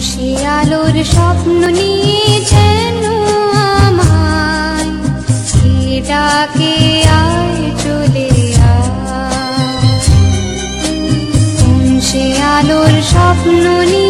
সে আলোর স্বপ্ন নিয়ে যেন ডাকে আয় চলে সে আলোর স্বপ্ন নিয়ে